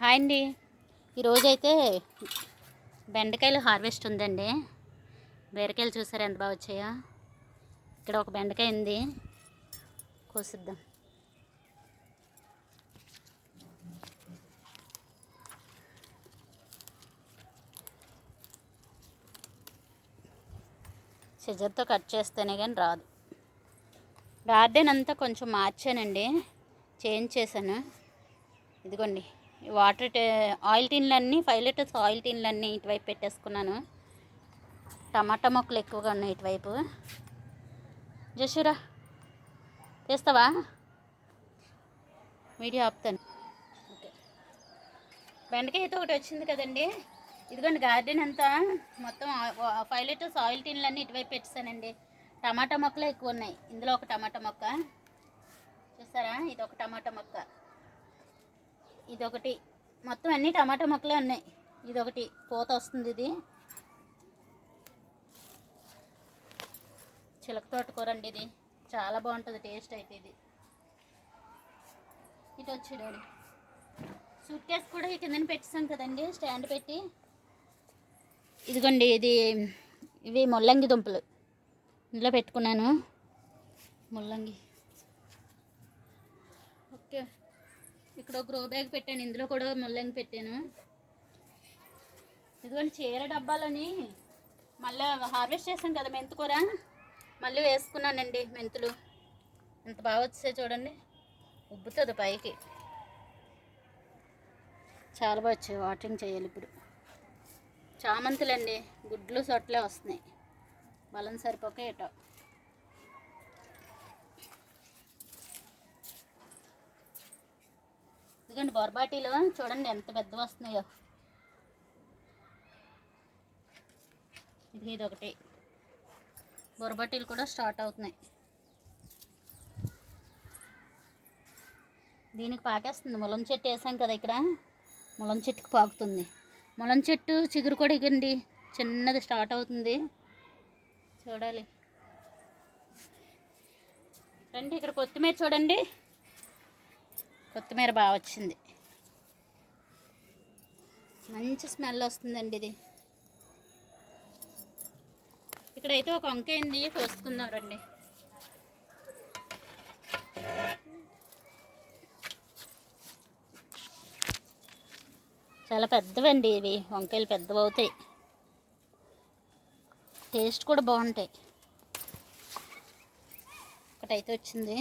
Hi అండి. ఈరోజైతే బెండకాయలు హార్వెస్ట్ ఉందండి. బీరకాయలు చూసారు ఎంత బాగా వచ్చాయో? ఇక్కడ ఒక బెండకాయ ఉంది. కోసిద్దాం. సిజర్తో కట్ చేస్తేనే కానీ రాదు. గార్డెన్ అంతా కొంచెం మార్చానండి. చేంజ్ చేశాను. ఇదిగోండి. వాటర్ ఆయిల్ టిన్లన్నీ ఫైవ్ లీటర్స్ ఆయిల్ టిన్లన్నీ ఇటువైపు పెట్టేసుకున్నాను. టమాటా మొక్కలు ఎక్కువగా ఉన్నాయి ఇటువైపు. జషురా చేస్తావా? వీడియో ఆపుతాను. ఓకే. బెండకాయ అయితే ఒకటి వచ్చింది కదండి. ఇదిగోండి గార్డెన్ అంతా మొత్తం ఫైవ్ లీటర్స్ ఆయిల్ టిన్లన్నీ ఇటువైపు పెట్టేశానండి. టమాటా మొక్కలు ఎక్కువ ఉన్నాయి. ఇందులో ఒక టమాటా మొక్క. చూసారా ఇది ఒక టమాటా మొక్క. ఇదొకటి. మొత్తం అన్ని టమాటా మొక్కలే ఉన్నాయి. ఇదొకటి. పూత వస్తుంది ఇది. చిలక తోటకూర అండి ఇది. చాలా బాగుంటుంది టేస్ట్ అయితే ఇది. ఇటు వచ్చాడు సూట్ కేస్ కూడా ఈ కిందని పెట్టేసాం కదండి స్టాండ్ పెట్టి. ఇదిగోండి ఇది ఇవి ముల్లంగి దుంపలు. ఇందులో పెట్టుకున్నాను. ముల్లంగి ఓకే ఇక్కడ ఒక గ్రో బ్యాగ్ పెట్టాను. ఇందులో కూడా ముల్లంగి పెట్టాను. ఇదిగోండి చీర డబ్బాలని మళ్ళీ హార్వెస్ట్ చేసాం కదా మెంతుకూర మళ్ళీ వేసుకున్నానండి మెంతులు. ఎంత బాగా వచ్చాయి చూడండి. ఉబ్బుతుంది పైకి. చాలా బాగా వచ్చాయి. వాటరింగ్ చేయాలి ఇప్పుడు. చామంతులండి. గుడ్లు సొట్లే వస్తున్నాయి. బలం సరిపోక ఏటో. ఇదిగోండి బొరబాటీలు చూడండి ఎంత పెద్ద వస్తున్నాయో. ఇది ఇది ఒకటి బొరబాటీలు కూడా స్టార్ట్ అవుతున్నాయి. దీనికి పాకేస్తుంది. ములం చెట్టు వేసాం కదా ఇక్కడ. ములం చెట్టుకు పాకుతుంది. ములం చెట్టు చిగురు కూడా ఇగండి చిన్నది స్టార్ట్ అవుతుంది. చూడాలి. రండి ఇక్కడ కొత్తిమీర చూడండి. కొత్తిమీర బాగా వచ్చింది. మంచి స్మెల్ వస్తుందండి ఇది. ఇక్కడైతే ఒక వంకాయ ఉంది కోసుకుందాం రండి చాలా పెద్దవండి ఇవి. వంకాయలు పెద్దవి అవుతాయి. టేస్ట్ కూడా బాగుంటాయి. ఒకటైతే వచ్చింది.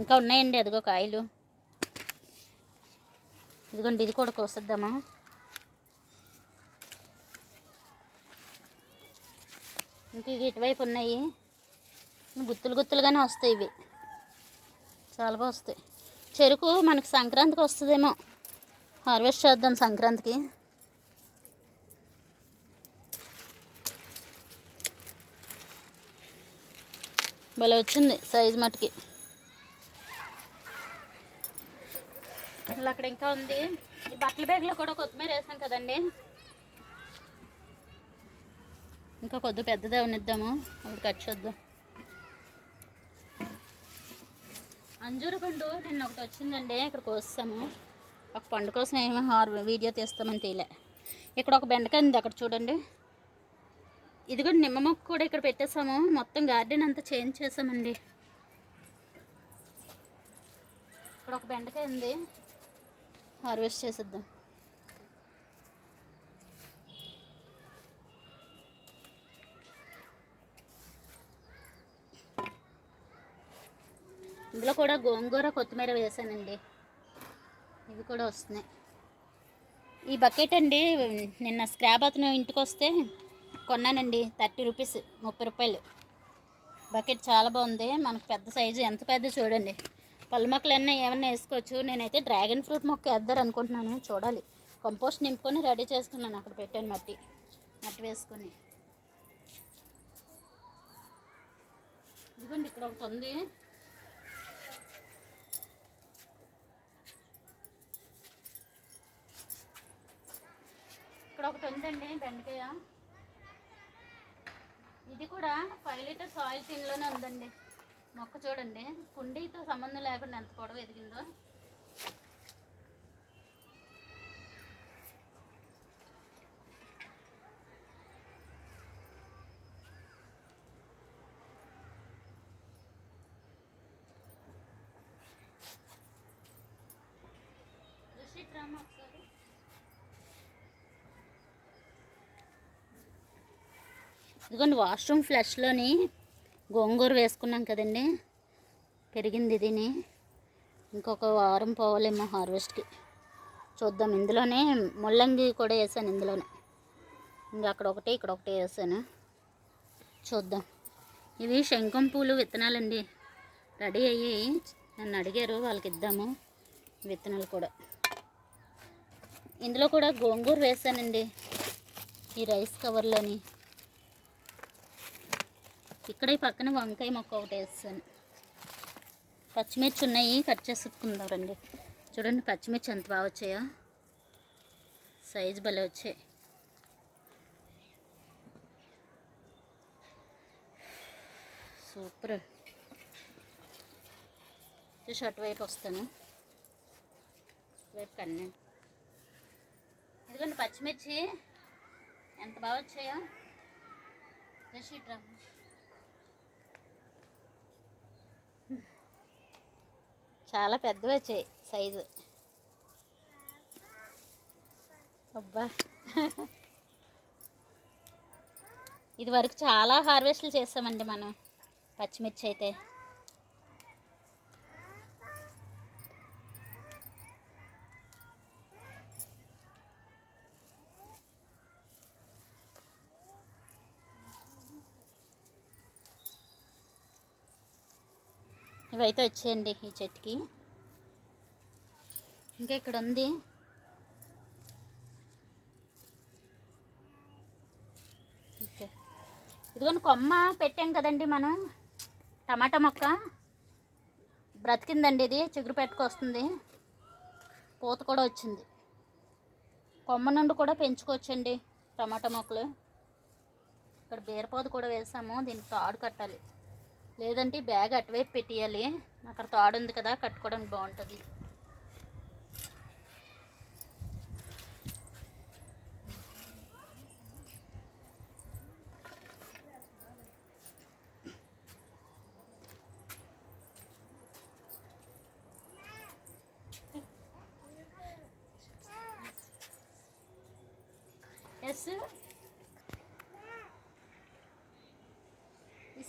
ఇంకా ఉన్నాయండి అదిగో కాయలు. ఇదిగోండి ఇది కూడా కోసిద్దామా? ఇంకా ఇవి ఇటువైపు ఉన్నాయి. గుత్తులు గుత్తులుగానే వస్తాయి ఇవి. చాలా బాగా వస్తాయి. చెరుకు మనకి సంక్రాంతికి వస్తుందేమో. హార్వెస్ట్ చేద్దాం సంక్రాంతికి. భలే వచ్చింది సైజ్ మటుకి బట్టలు అక్కడ ఇంకా ఉంది. ఈ బట్టల బ్యాగ్లో కూడా కొత్తిమీర వేసాం కదండి. ఇంకా కొద్ది పెద్దదే ఉన్నిద్దాము అప్పుడు కట్ చేద్దాం. అంజూరు పండు నిన్న ఒకటి వచ్చిందండి ఇక్కడ కోస్తాము ఒక పండు కోసం ఏమో హార్ వీడియో తీస్తామని తీలే ఇక్కడ ఒక బెండకాయ ఉంది అక్కడ చూడండి. ఇది కూడా నిమ్మ మొక్క కూడా ఇక్కడ పెట్టేసాము మొత్తం గార్డెన్ అంతా చేంజ్ చేసామండి ఇక్కడ ఒక బెండకాయ ఉంది. హార్వెస్ట్ చేసేద్దాం. ఇందులో కూడా గోంగూర కొత్తిమీర వేసానండి. ఇవి కూడా వస్తున్నాయి. ఈ బకెట్ అండి నిన్న స్క్రాబ్ అతను ఇంటికి వస్తే కొన్నానండి థర్టీ రూపీస్ ముప్పై రూపాయలు. బకెట్ చాలా బాగుంది మనకు పెద్ద సైజు ఎంత పెద్ద చూడండి. పళ్ళ మొక్కలన్నీ ఏమన్నా వేసుకోవచ్చు. నేనైతే డ్రాగన్ ఫ్రూట్ మొక్క వేద్దారు అనుకుంటున్నాను. చూడాలి. కంపోస్ట్ నింపుకొని రెడీ చేసుకున్నాను. అక్కడ పెట్టాను మట్టి. మట్టి వేసుకొని. ఇదిగోండి ఇక్కడ ఒకటి ఉంది. ఇక్కడ ఒకటి ఉందండి బెండకాయ. ఇది కూడా ఫైవ్ లీటర్స్ ఆయిల్ టిన్లోనే ఉందండి. మొక్క చూడండి. కుండీతో సంబంధం లేకుండా ఎంత పొడవు ఎదిగిందో. ఇదిగోండి వాష్రూమ్ ఫ్లష్లోని గోంగూర వేసుకున్నాం కదండి. పెరిగింది దీని ఇంకొక వారం పోవాలేమో హార్వెస్ట్కి. చూద్దాం. ఇందులోనే ముల్లంగి కూడా వేసాను ఇందులోనే. ఇంకా అక్కడ ఒకటి ఇక్కడ ఒకటి వేసాను. చూద్దాం. ఇవి శంఖం పూలు విత్తనాలండి. రెడీ అయ్యి నన్ను అడిగారు వాళ్ళకి ఇద్దాము విత్తనాలు కూడా. ఇందులో కూడా గోంగూర వేసానండి. ఈ రైస్ కవర్లోని. ఇక్కడ ఈ పక్కన వంకాయ మొక్క ఒకటి వేస్తాను. పచ్చిమిర్చి ఉన్నాయి కట్ చేసుకుందామండి చూడండి పచ్చిమిర్చి ఎంత బాగా వచ్చాయో? సైజు భలే వచ్చాయి. సూపర్. చూసి అటువైపు వస్తాను. వైపు కన్నా. ఎందుకంటే పచ్చిమిర్చి. ఎంత బాగా వచ్చాయో? జస్ట్ చాలా పెద్దవి వచ్చాయి సైజు. అబ్బా. ఇది వరకు చాలా హార్వెస్ట్లు చేస్తామండి మనం పచ్చిమిర్చి అయితే. ఇవైతే వచ్చేయండి ఈ చెట్టుకి. ఇంకా ఇక్కడ ఉంది. ఇదిగోని కొమ్మ పెట్టాం కదండి మనం. టమాటా మొక్క. బ్రతికిందండి ఇది. చిగురు పెట్టుకొస్తుంది పూత కూడా వచ్చింది. కొమ్మ నుండి కూడా పెంచుకోవచ్చండి టమాటా మొక్కలు. ఇక్కడ బీరపోదు కూడా వేసాము. దీనికి తాడు కట్టాలి. లేదంటే బ్యాగ్ అటువైపు పెట్టేయాలి. అక్కడ తాడు ఉంది కదా కట్టుకోవడానికి బాగుంటుంది. ఎస్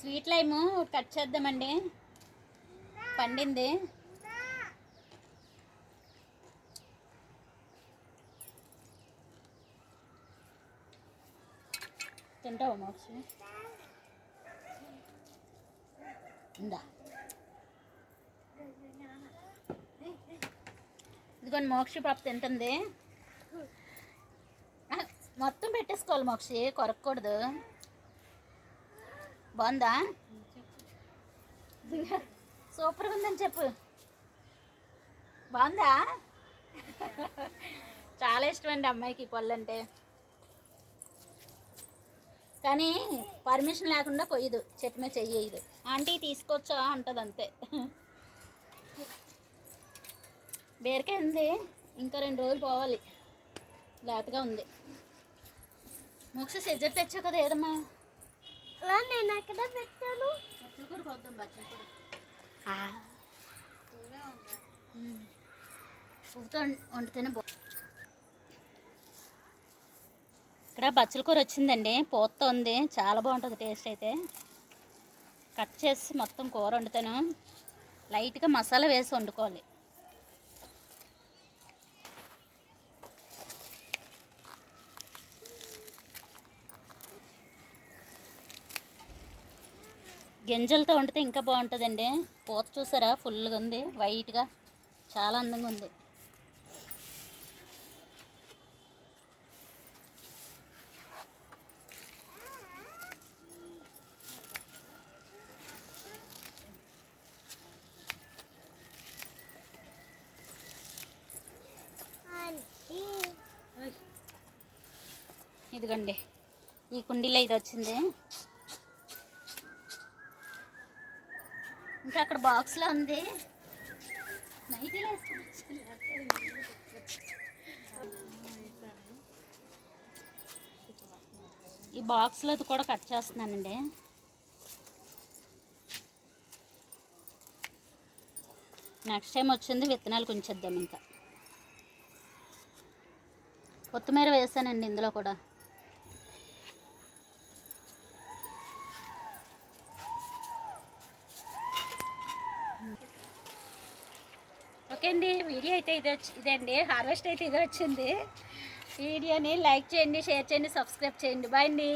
స్వీట్ లైమ్ కట్ చేద్దామండి. పండింది. తింటావు మోక్షి? ఇందా ఇదిగోండి మోక్షి పాప తింటుంది. మొత్తం పెట్టేసుకోవాలి మోక్షి కొరకూడదు బాగుందా? సూపర్గా ఉందని చెప్పు. బాగుందా? చాలా ఇష్టం అండి అమ్మాయికి పళ్ళు అంటే కానీ పర్మిషన్ లేకుండా కొయ్యదు. చెట్టు మీద చెయ్యదు. ఆంటీ తీసుకోవచ్చా అంటది అంతే. బీరకాయ ఉంది. ఇంకా రెండు రోజులు పోవాలి. లేతగా ఉంది. మోక్ష సెజ్జర్ తెచ్చావు కదా ఏదమ్మా? నేను అక్కడ పెట్టాను? వండితేనే బా ఇక్కడ బచ్చల కూర వచ్చిందండి పూతతో ఉంది చాలా బాగుంటుంది టేస్ట్ అయితే. కట్ చేసి మొత్తం కూర వండుతాను. లైట్గా మసాలా వేసి వండుకోవాలి. గింజలతో వండితే ఇంకా బాగుంటుందండి. పూత చూసారా? ఫుల్గా ఉంది. వైట్గా చాలా అందంగా ఉంది. ఇదిగండి. ఈ కుండీలో ఇది వచ్చింది. ఇంకా అక్కడ బాక్స్లో ఉంది. ఈ బాక్స్లో అది కూడా కట్ చేస్తున్నానండి. నెక్స్ట్ టైం వచ్చింది విత్తనాలు కొంచెద్దాం ఇంకా. కొత్తిమీర వేసానండి ఇందులో కూడా ఓకే అండి వీడియో అయితే ఇది వచ్చి ఇదండి హార్వెస్ట్ అయితే ఇది వచ్చింది. వీడియోని లైక్ చేయండి షేర్ చేయండి సబ్స్క్రైబ్ చేయండి. బాయ్ అండి.